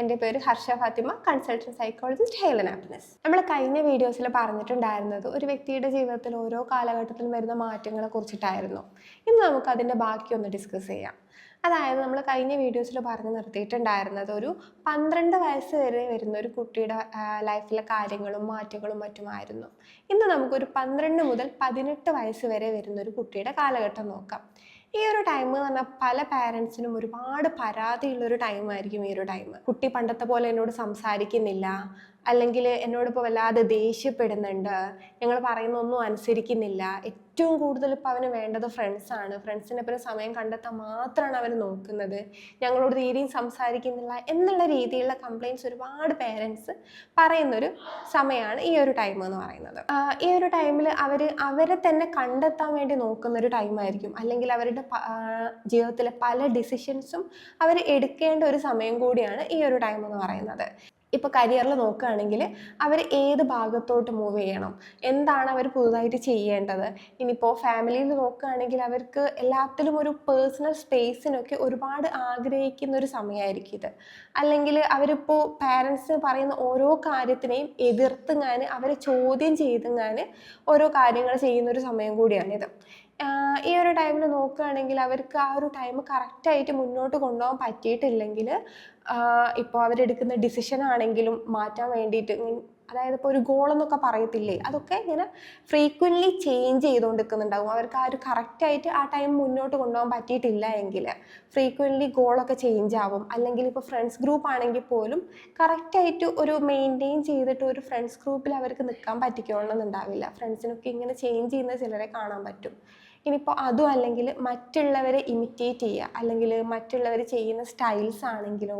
എന്റെ പേര് Harsha Fathima consultant psychologist Helen happiness. നമ്മൾ കഴിഞ്ഞ വീഡിയോസിൽ പറഞ്ഞിട്ടുണ്ടായിരുന്നത് ഒരു വ്യക്തിയുടെ ജീവിതത്തിൽ ഓരോ കാലഘട്ടത്തിലും വരുന്ന മാറ്റങ്ങളെ കുറിച്ചിട്ടായിരുന്നു. ഇന്ന് നമുക്ക് അതിന്റെ ബാക്കി ഒന്ന് ഡിസ്കസ് ചെയ്യാം. അതായത് നമ്മൾ കഴിഞ്ഞ വീഡിയോസിൽ പറഞ്ഞു നിർത്തിയിട്ടുണ്ടായിരുന്നത് ഒരു പന്ത്രണ്ട് വയസ്സ് വരെ വരുന്ന ഒരു കുട്ടിയുടെ ലൈഫിലെ കാര്യങ്ങളും മാറ്റങ്ങളും മറ്റുമായിരുന്നു. ഇന്ന് നമുക്കൊരു പന്ത്രണ്ട് മുതൽ പതിനെട്ട് വയസ്സ് വരെ വരുന്ന ഒരു കുട്ടിയുടെ കാലഘട്ടം നോക്കാം. ഈ ഒരു ടൈം എന്ന് പറഞ്ഞാൽ പല പാരൻസിനും ഒരുപാട് പരാതിയുള്ളൊരു ടൈമായിരിക്കും ഈ ഒരു ടൈം കുട്ടി പണ്ടത്തെ പോലെ എന്നോട് സംസാരിക്കുന്നില്ല. അല്ലെങ്കിൽ എന്നോട് ഇപ്പോൾ വല്ലാതെ ദേഷ്യപ്പെടുന്നുണ്ട്. ഞങ്ങൾ പറയുന്നൊന്നും അനുസരിക്കുന്നില്ല. ഏറ്റവും കൂടുതൽ ഇപ്പോൾ അവന് വേണ്ടത് ഫ്രണ്ട്സാണ് ഫ്രണ്ട്സിനെ പോലെ സമയം കണ്ടെത്താൻ മാത്രമാണ് അവൻ നോക്കുന്നത്. ഞങ്ങളോട് തീരെയും സംസാരിക്കുന്നില്ല എന്നുള്ള രീതിയിലുള്ള കംപ്ലയിൻസ് ഒരുപാട് പേരൻസ് പറയുന്നൊരു സമയമാണ് ഈ ഒരു ടൈം എന്ന് പറയുന്നത്. ഈ ഒരു ടൈമിൽ അവർ അവരെ തന്നെ കണ്ടെത്താൻ വേണ്ടി നോക്കുന്നൊരു ടൈമായിരിക്കും അല്ലെങ്കിൽ അവരുടെ ജീവിതത്തിലെ പല ഡിസിഷൻസും അവർ എടുക്കേണ്ട ഒരു സമയം കൂടിയാണ് ഈ ഒരു ടൈം എന്ന് പറയുന്നത്. ഇപ്പോൾ കരിയറിൽ നോക്കുകയാണെങ്കിൽ അവർ ഏത് ഭാഗത്തോട്ട് മൂവ് ചെയ്യണം? എന്താണ് അവർ പുതുതായിട്ട് ചെയ്യേണ്ടത്? ഇനിയിപ്പോൾ ഫാമിലിയിൽ നോക്കുകയാണെങ്കിൽ അവർക്ക് എല്ലാത്തിലും ഒരു പേഴ്സണൽ സ്പേസിനൊക്കെ ഒരുപാട് ആഗ്രഹിക്കുന്ന ഒരു സമയമായിരിക്കും ഇത്. അല്ലെങ്കിൽ അവരിപ്പോൾ പാരൻസ് പറയുന്ന ഓരോ കാര്യത്തിനെയും എതിർത്തുങ്ങാൻ അവരെ ചോദ്യം ചെയ്തുങ്ങാൻ ഓരോ കാര്യങ്ങൾ ചെയ്യുന്ന ഒരു സമയം കൂടിയാണിത്. ഈ ഒരു ടൈമിൽ നോക്കുകയാണെങ്കിൽ അവർക്ക് ആ ഒരു ടൈം കറക്റ്റായിട്ട് മുന്നോട്ട് കൊണ്ടുപോകാൻ പറ്റിയിട്ടില്ലെങ്കിൽ ഇപ്പോൾ അവരെടുക്കുന്ന ഡിസിഷൻ ആണെങ്കിലും മാറ്റാൻ വേണ്ടിയിട്ട് അതായത് ഇപ്പോൾ ഒരു ഗോൾ എന്നൊക്കെ പറയത്തില്ലേ? അതൊക്കെ ഇങ്ങനെ ഫ്രീക്വന്റ്ലി ചേഞ്ച് ചെയ്തുകൊണ്ടിരിക്കുന്നുണ്ടാവും അവർക്ക് ആ ഒരു കറക്റ്റായിട്ട് ആ ടൈം മുന്നോട്ട് കൊണ്ടുപോകാൻ പറ്റിയിട്ടില്ല എങ്കിൽ ഫ്രീക്വന്റ്ലി ഗോളൊക്കെ ചേഞ്ച് ആവും. അല്ലെങ്കിൽ ഇപ്പോൾ ഫ്രണ്ട്സ് ഗ്രൂപ്പ് ആണെങ്കിൽ പോലും കറക്റ്റായിട്ട് ഒരു മെയിന്റെയിൻ ചെയ്തിട്ട് ഒരു ഫ്രണ്ട്സ് ഗ്രൂപ്പിൽ അവർക്ക് നിൽക്കാൻ പറ്റിക്കണമെന്നുണ്ടാവില്ല ഫ്രണ്ട്സിനൊക്കെ ഇങ്ങനെ ചേഞ്ച് ചെയ്യുന്ന ചിലരെ കാണാൻ പറ്റും. ഇനിയിപ്പോൾ അതും അല്ലെങ്കിൽ മറ്റുള്ളവരെ ഇമിറ്റേറ്റ് ചെയ്യുക. അല്ലെങ്കിൽ മറ്റുള്ളവർ ചെയ്യുന്ന സ്റ്റൈൽസ് ആണെങ്കിലോ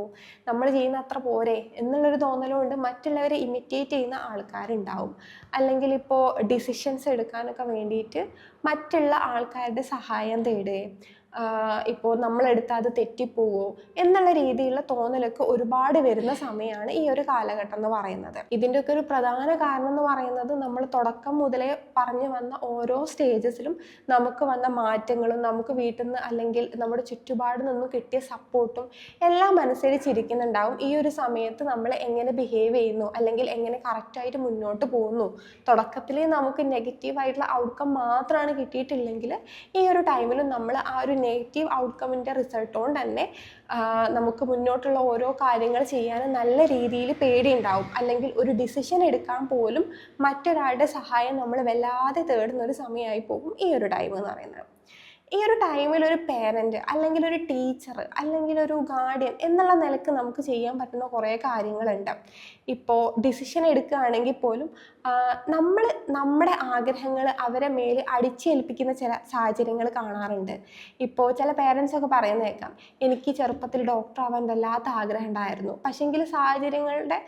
നമ്മൾ ചെയ്യുന്ന അത്ര പോരെ എന്നുള്ളൊരു തോന്നലുകൊണ്ട് മറ്റുള്ളവരെ ഇമിറ്റേറ്റ് ചെയ്യുന്ന ആൾക്കാരുണ്ടാവും. അല്ലെങ്കിൽ ഇപ്പോൾ ഡിസിഷൻസ് എടുക്കാനൊക്കെ വേണ്ടിയിട്ട് മറ്റുള്ള ആൾക്കാരുടെ സഹായം തേടുകയും ഇപ്പോൾ നമ്മളെടുത്താൽ അത് തെറ്റിപ്പോവോ എന്നുള്ള രീതിയിലുള്ള തോന്നലൊക്കെ ഒരുപാട് വരുന്ന സമയമാണ് ഈ ഒരു കാലഘട്ടം എന്ന് പറയുന്നത്. ഇതിന്റെയൊക്കെ ഒരു പ്രധാന കാരണം എന്ന് പറയുന്നത് നമ്മൾ തുടക്കം മുതലേ പറഞ്ഞു വന്ന ഓരോ സ്റ്റേജസിലും നമുക്ക് വന്ന മാറ്റങ്ങളും നമുക്ക് വീട്ടിൽ നിന്ന് അല്ലെങ്കിൽ നമ്മുടെ ചുറ്റുപാട് നിന്നും കിട്ടിയ സപ്പോർട്ടും എല്ലാം അനുസരിച്ചിരിക്കുന്നുണ്ടാവും. ഈ ഒരു സമയത്ത് നമ്മൾ എങ്ങനെ ബിഹേവ് ചെയ്യുന്നു അല്ലെങ്കിൽ എങ്ങനെ കറക്റ്റായിട്ട് മുന്നോട്ട് പോകുന്നു. തുടക്കത്തിലേ നമുക്ക് നെഗറ്റീവായിട്ടുള്ള ഔട്ട്കം മാത്രമാണ് കിട്ടിയിട്ടില്ലെങ്കിൽ ഈ ഒരു ടൈമിൽ നമ്മൾ ആ ഒരു നെഗറ്റീവ് ഔട്ട്കമ്മിന്റെ കൊണ്ട് തന്നെ നമുക്ക് മുന്നോട്ടുള്ള ഓരോ കാര്യങ്ങൾ ചെയ്യാൻ നല്ല രീതിയിൽ പേടിയുണ്ടാവും. അല്ലെങ്കിൽ ഒരു ഡിസിഷൻ എടുക്കാൻ പോലും മറ്റൊരാളുടെ സഹായം നമ്മൾ വല്ലാതെ തേടുന്ന ഒരു സമയമായി പോകും ഈ ഒരു ടൈം എന്ന് പറയുന്നത്. ഈ ഒരു ടൈമിൽ ഒരു പേരന്റ് അല്ലെങ്കിൽ ഒരു ടീച്ചർ അല്ലെങ്കിൽ ഒരു ഗാർഡിയൻ എന്നുള്ള നിലയ്ക്ക് നമുക്ക് ചെയ്യാൻ പറ്റുന്ന കുറേ കാര്യങ്ങളുണ്ട്. ഇപ്പോൾ ഡിസിഷൻ എടുക്കുകയാണെങ്കിൽ പോലും നമ്മൾ നമ്മുടെ ആഗ്രഹങ്ങൾ അവരെ മേൽ അടിച്ചേൽപ്പിക്കുന്ന ചില സാഹചര്യങ്ങൾ കാണാറുണ്ട്. ഇപ്പോൾ ചില പേരൻസ് ഒക്കെ പറയുന്ന കേൾക്കാം. എനിക്ക് ചെറുപ്പത്തിൽ ഡോക്ടർ ആവാൻ വല്ലാത്ത ആഗ്രഹം ഉണ്ടായിരുന്നു. പക്ഷേങ്കിൽ സാഹചര്യങ്ങളുടെ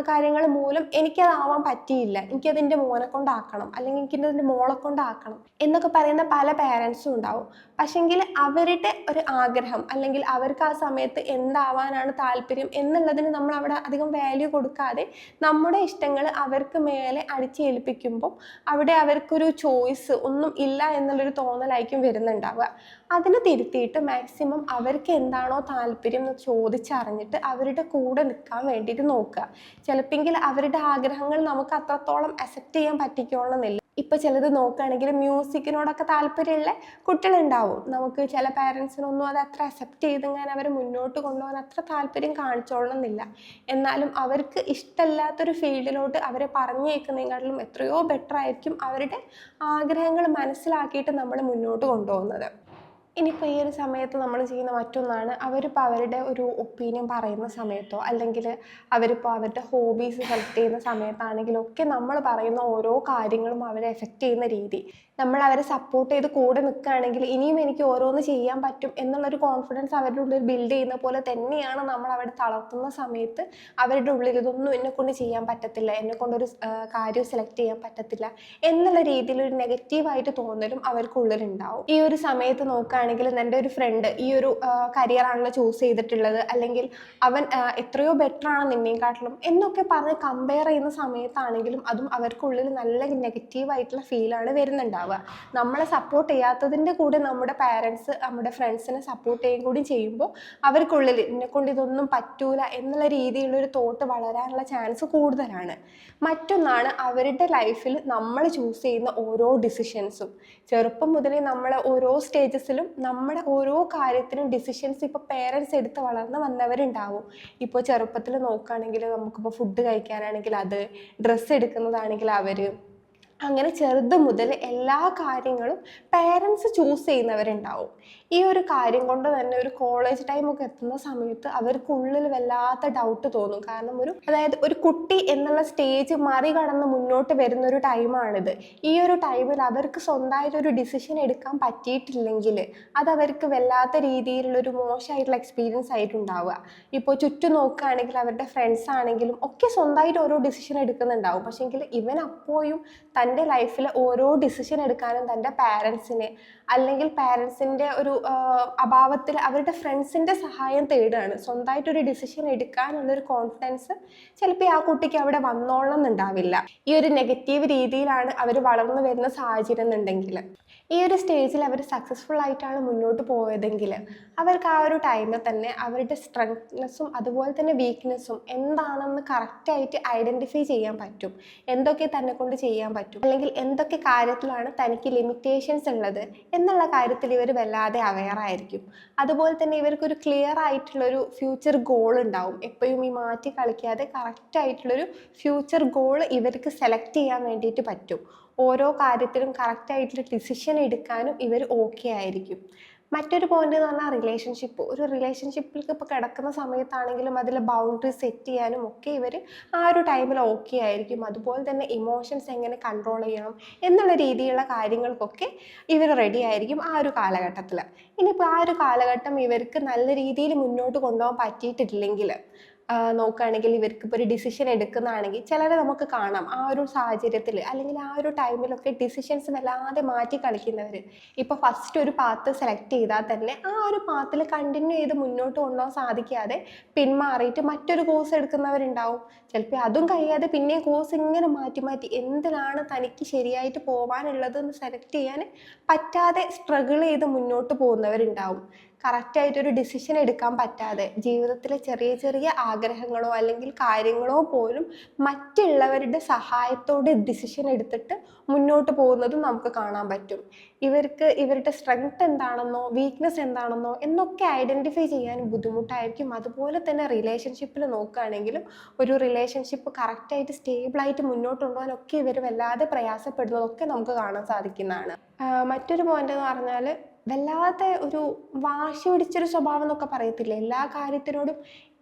കാര്യങ്ങൾ മൂലം എനിക്കതാവാൻ പറ്റിയില്ല. എനിക്കതിന്റെ മോനെ കൊണ്ടാക്കണം. അല്ലെങ്കിൽ എനിക്കതിന്റെ മോളെ കൊണ്ടാക്കണം എന്നൊക്കെ പറയുന്ന പല പേരൻസും ഉണ്ടാവും. പക്ഷെങ്കിൽ അവരുടെ ഒരു ആഗ്രഹം അല്ലെങ്കിൽ അവർക്ക് ആ സമയത്ത് എന്താവാനാണ് താല്പര്യം എന്നുള്ളതിന് നമ്മൾ അവിടെ അധികം വാല്യൂ കൊടുക്കാതെ നമ്മുടെ ഇഷ്ടങ്ങൾ അവർക്ക് മേലെ അടിച്ചേൽപ്പിക്കുമ്പോൾ അവിടെ അവർക്കൊരു ചോയ്സ് ഒന്നും ഇല്ല എന്നുള്ളൊരു തോന്നലായിരിക്കും വരുന്നുണ്ടാവുക. അതിന് തിരുത്തിയിട്ട് മാക്സിമം അവർക്ക് എന്താണോ താല്പര്യം എന്ന് ചോദിച്ചറിഞ്ഞിട്ട് അവരുടെ കൂടെ നിൽക്കാൻ വേണ്ടിയിട്ട് നോക്കുക. ചിലപ്പെങ്കിൽ അവരുടെ ആഗ്രഹങ്ങൾ നമുക്ക് അത്രത്തോളം അക്സെപ്റ്റ് ചെയ്യാൻ പറ്റിക്കോളണമെന്നില്ല. ഇപ്പോൾ ചിലത് നോക്കുകയാണെങ്കിൽ മ്യൂസിക്കിനോടൊക്കെ താല്പര്യമുള്ള കുട്ടികളുണ്ടാവും. നമുക്ക് ചില പാരൻസിനൊന്നും അത് അത്ര അക്സെപ്റ്റ് ചെയ്തെങ്ങനെ അവർ മുന്നോട്ട് കൊണ്ടുപോകാൻ അത്ര താല്പര്യം കാണിച്ചോളണമെന്നില്ല എന്നാലും അവർക്ക് ഇഷ്ടമല്ലാത്തൊരു ഫീൽഡിലോട്ട് അവരെ പറഞ്ഞേക്കുന്നതിനെക്കാട്ടിലും എത്രയോ ബെറ്റർ ആയിരിക്കും അവരുടെ ആഗ്രഹങ്ങൾ മനസ്സിലാക്കിയിട്ട് നമ്മൾ മുന്നോട്ട് കൊണ്ടുപോകുന്നത്. ഇനിയിപ്പോൾ ഈ ഒരു സമയത്ത് നമ്മൾ ചെയ്യുന്ന മറ്റൊന്നാണ് അവരിപ്പോൾ അവരുടെ ഒരു ഒപ്പീനിയൻ പറയുന്ന സമയത്തോ അല്ലെങ്കിൽ അവരിപ്പോൾ അവരുടെ ഹോബീസ് സെലക്ട് ചെയ്യുന്ന സമയത്താണെങ്കിലും ഒക്കെ നമ്മൾ പറയുന്ന ഓരോ കാര്യങ്ങളും അവരെ എഫക്റ്റ് ചെയ്യുന്ന രീതി. നമ്മൾ അവരെ സപ്പോർട്ട് ചെയ്ത് കൂടെ നിൽക്കുകയാണെങ്കിൽ ഇനിയും എനിക്ക് ഓരോന്ന് ചെയ്യാൻ പറ്റും എന്നുള്ളൊരു കോൺഫിഡൻസ് അവരുടെ ഉള്ളിൽ ബിൽഡ് ചെയ്യുന്ന പോലെ തന്നെയാണ് നമ്മൾ അവിടെ തളർത്തുന്ന സമയത്ത് അവരുടെ ഉള്ളിൽ ഇതൊന്നും എന്നെ കൊണ്ട് ചെയ്യാൻ പറ്റത്തില്ല എന്നെ കൊണ്ടൊരു കാര്യം സെലക്ട് ചെയ്യാൻ പറ്റത്തില്ല എന്നുള്ള രീതിയിൽ ഒരു നെഗറ്റീവായിട്ട് തോന്നലും അവർക്ക് ഉള്ളിലുണ്ടാവും. ഈ ഒരു സമയത്ത് നോക്കുകയാണെങ്കിൽ എന്റെ ഒരു ഫ്രണ്ട് ഈ ഒരു കരിയറാണല്ലോ ചൂസ് ചെയ്തിട്ടുള്ളത് അല്ലെങ്കിൽ അവൻ എത്രയോ ബെറ്റർ ആണ് നിന്നേക്കാട്ടിലും എന്നൊക്കെ പറഞ്ഞ് കമ്പയർ ചെയ്യുന്ന സമയത്താണെങ്കിലും അതും അവർക്കുള്ളിൽ നല്ല നെഗറ്റീവായിട്ടുള്ള ഫീലാണ് വരുന്നുണ്ടാവുക. നമ്മളെ സപ്പോർട്ട് ചെയ്യാത്തതിന്റെ കൂടെ നമ്മുടെ പാരൻസ് നമ്മുടെ ഫ്രണ്ട്സിനെ സപ്പോർട്ട് ചെയ്യുകയും കൂടി ചെയ്യുമ്പോൾ അവർക്കുള്ളിൽ എന്നെ കൊണ്ട് ഇതൊന്നും പറ്റൂല എന്നുള്ള രീതിയിലുള്ളൊരു തോട്ട് വളരാനുള്ള ചാൻസ് കൂടുതലാണ്. മറ്റൊന്നാണ് അവരുടെ ലൈഫിൽ നമ്മൾ ചൂസ് ചെയ്യുന്ന ഓരോ ഡിസിഷൻസും ചെറുപ്പം മുതലേ നമ്മൾ ഓരോ സ്റ്റേജസിലും നമ്മുടെ ഓരോ കാര്യത്തിനും ഡിസിഷൻസ് ഇപ്പോൾ പേരൻസ് എടുത്ത് വളർന്ന് വന്നവരുണ്ടാവും. ഇപ്പോൾ ചെറുപ്പത്തിൽ നോക്കുകയാണെങ്കിൽ നമുക്കിപ്പോൾ ഫുഡ് കഴിക്കാനാണെങ്കിൽ അത് ഡ്രസ്സ് എടുക്കുന്നതാണെങ്കിൽ അവർ അങ്ങനെ ചെറുത് മുതൽ എല്ലാ കാര്യങ്ങളും പേരൻസ് ചൂസ് ചെയ്യുന്നവരുണ്ടാവും. ഈ ഒരു കാര്യം കൊണ്ട് തന്നെ ഒരു കോളേജ് ടൈമൊക്കെ എത്തുന്ന സമയത്ത് അവർക്കുള്ളിൽ വല്ലാത്ത ഡൗട്ട് തോന്നും. കാരണം ഒരു അതായത് ഒരു കുട്ടി എന്നുള്ള സ്റ്റേജ് മറികടന്ന് മുന്നോട്ട് വരുന്ന ഒരു ടൈമാണിത് ഈ ഒരു ടൈമിൽ അവർക്ക് സ്വന്തമായിട്ട് ഒരു ഡിസിഷൻ എടുക്കാൻ പറ്റിയിട്ടില്ലെങ്കിൽ അത് അവർക്ക് വല്ലാത്ത രീതിയിലുള്ളൊരു മോശമായിട്ടുള്ള എക്സ്പീരിയൻസ് ആയിട്ടുണ്ടാവുക. ഇപ്പോൾ ചുറ്റും നോക്കുകയാണെങ്കിൽ അവരുടെ ഫ്രണ്ട്സ് ആണെങ്കിലും ഒക്കെ സ്വന്തമായിട്ട് ഓരോ ഡിസിഷൻ എടുക്കുന്നുണ്ടാവും. പക്ഷേങ്കിൽ ഇവൻ അപ്പോഴും തന്റെ ലൈഫിൽ ഓരോ ഡിസിഷൻ എടുക്കാനും തന്റെ പാരൻസിനെ അല്ലെങ്കിൽ പാരൻസിന്റെ ഒരു അഭാവത്തിൽ അവരുടെ ഫ്രണ്ട്സിന്റെ സഹായം തേടുകയാണ്. സ്വന്തമായിട്ടൊരു ഡിസിഷൻ എടുക്കാനുള്ളൊരു കോൺഫിഡൻസ് ചിലപ്പോൾ ആ കുട്ടിക്ക് അവിടെ വന്നോളണം എന്നുണ്ടാവില്ല. ഈ ഒരു നെഗറ്റീവ് രീതിയിലാണ് അവർ വളർന്നു വരുന്ന സാഹചര്യം എന്നുണ്ടെങ്കിൽ ഈ ഒരു സ്റ്റേജിൽ അവർ സക്സസ്ഫുൾ ആയിട്ടാണ് മുന്നോട്ട് പോയതെങ്കിൽ അവർക്ക് ആ ഒരു ടൈമിൽ തന്നെ അവരുടെ സ്ട്രെങ്നെസ്സും അതുപോലെ തന്നെ വീക്ക്നെസ്സും എന്താണെന്ന് കറക്റ്റായിട്ട് ഐഡന്റിഫൈ ചെയ്യാൻ പറ്റും. എന്തൊക്കെ തന്നെ കൊണ്ട് ചെയ്യാൻ പറ്റും. അല്ലെങ്കിൽ എന്തൊക്കെ കാര്യത്തിലാണ് തനിക്ക് ലിമിറ്റേഷൻസ് ഉള്ളത് എന്നുള്ള കാര്യത്തിൽ ഇവർ വല്ലാതെ അവെയർ ആയിരിക്കും. അതുപോലെ തന്നെ ഇവർക്കൊരു ക്ലിയർ ആയിട്ടുള്ളൊരു ഫ്യൂച്ചർ ഗോൾ ഉണ്ടാവും. എപ്പോഴും ഈ മാറ്റി കളിക്കാതെ കറക്റ്റായിട്ടുള്ളൊരു ഫ്യൂച്ചർ ഗോൾ ഇവർക്ക് സെലക്ട് ചെയ്യാൻ വേണ്ടിയിട്ട് പറ്റും. ഓരോ കാര്യത്തിലും കറക്റ്റ് ആയിട്ടുള്ള ഡിസിഷൻ എടുക്കാനും ഇവർ ഓക്കെ ആയിരിക്കും. മറ്റൊരു പോയിന്റ് എന്ന് പറഞ്ഞാൽ റിലേഷൻഷിപ്പ് ഒരു റിലേഷൻഷിപ്പിൽ ഇപ്പോൾ കിടക്കുന്ന സമയത്താണെങ്കിലും അതിൽ ബൗണ്ടറി സെറ്റ് ചെയ്യാനും ഒക്കെ ഇവർ ആ ഒരു ടൈമിൽ ഓക്കെ ആയിരിക്കും. അതുപോലെ തന്നെ ഇമോഷൻസ് എങ്ങനെ കൺട്രോൾ ചെയ്യണം എന്നുള്ള രീതിയിലുള്ള കാര്യങ്ങൾക്കൊക്കെ ഇവർ റെഡി ആയിരിക്കും ആ ഒരു കാലഘട്ടത്തിൽ ഇനിയിപ്പോൾ ആ ഒരു കാലഘട്ടം ഇവർക്ക് നല്ല രീതിയിൽ മുന്നോട്ട് കൊണ്ടുപോകാൻ പറ്റിയിട്ടില്ലെങ്കിൽ നോക്കുകയാണെങ്കിൽ ഇവർക്ക് ഇപ്പോൾ ഒരു ഡിസിഷൻ എടുക്കുന്നതാണെങ്കിൽ ചിലരെ നമുക്ക് കാണാം. ആ ഒരു സാഹചര്യത്തിൽ അല്ലെങ്കിൽ ആ ഒരു ടൈമിലൊക്കെ ഡിസിഷൻസ് വല്ലാതെ മാറ്റി കളിക്കുന്നവർ ഇപ്പോൾ ഫസ്റ്റ് ഒരു പാത്ത് സെലക്ട് ചെയ്താൽ തന്നെ ആ ഒരു പാത്തിൽ കണ്ടിന്യൂ ചെയ്ത് മുന്നോട്ട് കൊണ്ടുപോകാൻ സാധിക്കാതെ പിന്മാറിയിട്ട് മറ്റൊരു കോഴ്സ് എടുക്കുന്നവരുണ്ടാവും. ചിലപ്പോൾ അതും കഴിയാതെ പിന്നെയും കോഴ്സ് ഇങ്ങനെ മാറ്റി മാറ്റി എന്തിനാണ് തനിക്ക് ശരിയായിട്ട് പോകാനുള്ളത് എന്ന് സെലക്ട് ചെയ്യാൻ പറ്റാതെ സ്ട്രഗിൾ ചെയ്ത് മുന്നോട്ട് പോകുന്നവരുണ്ടാവും. കറക്റ്റായിട്ടൊരു ഡിസിഷൻ എടുക്കാൻ പറ്റാതെ ജീവിതത്തിലെ ചെറിയ ചെറിയ ആഗ്രഹങ്ങളോ അല്ലെങ്കിൽ കാര്യങ്ങളോ പോലും മറ്റുള്ളവരുടെ സഹായത്തോടെ ഡിസിഷൻ എടുത്തിട്ട് മുന്നോട്ട് പോകുന്നതും നമുക്ക് കാണാൻ പറ്റും. ഇവർക്ക് ഇവരുടെ സ്ട്രെങ്ത് എന്താണെന്നോ വീക്ക്നെസ് എന്താണെന്നോ എന്നൊക്കെ ഐഡന്റിഫൈ ചെയ്യാൻ ബുദ്ധിമുട്ടായിരിക്കും. അതുപോലെ തന്നെ റിലേഷൻഷിപ്പിൽ നോക്കുകയാണെങ്കിലും ഒരു റിലേഷൻഷിപ്പ് കറക്റ്റായിട്ട് സ്റ്റേബിളായിട്ട് മുന്നോട്ട് കൊണ്ടുപോകാനൊക്കെ ഇവർ വല്ലാതെ പ്രയാസപ്പെടുന്നതൊക്കെ നമുക്ക് കാണാൻ സാധിക്കുന്നതാണ്. മറ്റൊരു പോയിന്റ് എന്ന് പറഞ്ഞാൽ വല്ലാതെ ഒരു വാശി പിടിച്ചൊരു സ്വഭാവം എന്നൊക്കെ പറയത്തില്ല. എല്ലാ കാര്യത്തിനോടും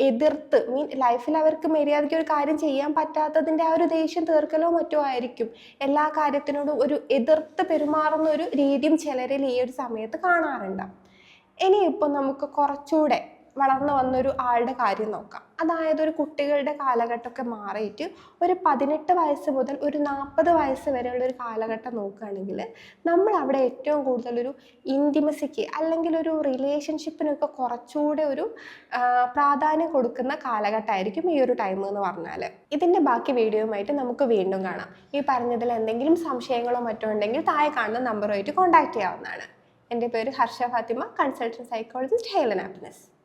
എതിർത്ത് മീൻ ലൈഫിൽ അവർക്ക് മര്യാദയ്ക്ക് ഒരു കാര്യം ചെയ്യാൻ പറ്റാത്തതിന്റെ ആ ഒരു ദേഷ്യം തീർക്കലോ മറ്റോ ആയിരിക്കും. എല്ലാ കാര്യത്തിനോടും ഒരു എതിർത്ത് പെരുമാറുന്ന ഒരു രീതിയും ചിലരിൽ ഈ ഒരു സമയത്ത് കാണാറുണ്ട്. ഇനിയിപ്പോൾ നമുക്ക് കുറച്ചുകൂടെ വളർന്നു വന്നൊരു ആളുടെ കാര്യം നോക്കാം. അതായത് ഒരു കുട്ടികളുടെ കാലഘട്ടമൊക്കെ മാറിയിട്ട് ഒരു പതിനെട്ട് വയസ്സ് മുതൽ ഒരു നാൽപ്പത് വയസ്സ് വരെയുള്ള ഒരു കാലഘട്ടം നോക്കുകയാണെങ്കിൽ നമ്മൾ അവിടെ ഏറ്റവും കൂടുതൽ ഒരു ഇന്റിമസിക്ക് അല്ലെങ്കിൽ ഒരു റിലേഷൻഷിപ്പിനൊക്കെ കുറച്ചുകൂടെ ഒരു പ്രാധാന്യം കൊടുക്കുന്ന കാലഘട്ടമായിരിക്കും ഈ ഒരു ടൈം എന്ന് പറഞ്ഞാൽ. ഇതിന്റെ ബാക്കി വീഡിയോയുമായിട്ട് നമുക്ക് വീണ്ടും കാണാം. ഈ പറഞ്ഞതിൽ എന്തെങ്കിലും സംശയങ്ങളോ മറ്റോ ഉണ്ടെങ്കിൽ താഴെ കാണുന്ന നമ്പറുമായിട്ട് കോൺടാക്ട് ചെയ്യാവുന്നതാണ്. എന്റെ പേര് Harsha Fathima consultant psychologist Helen happiness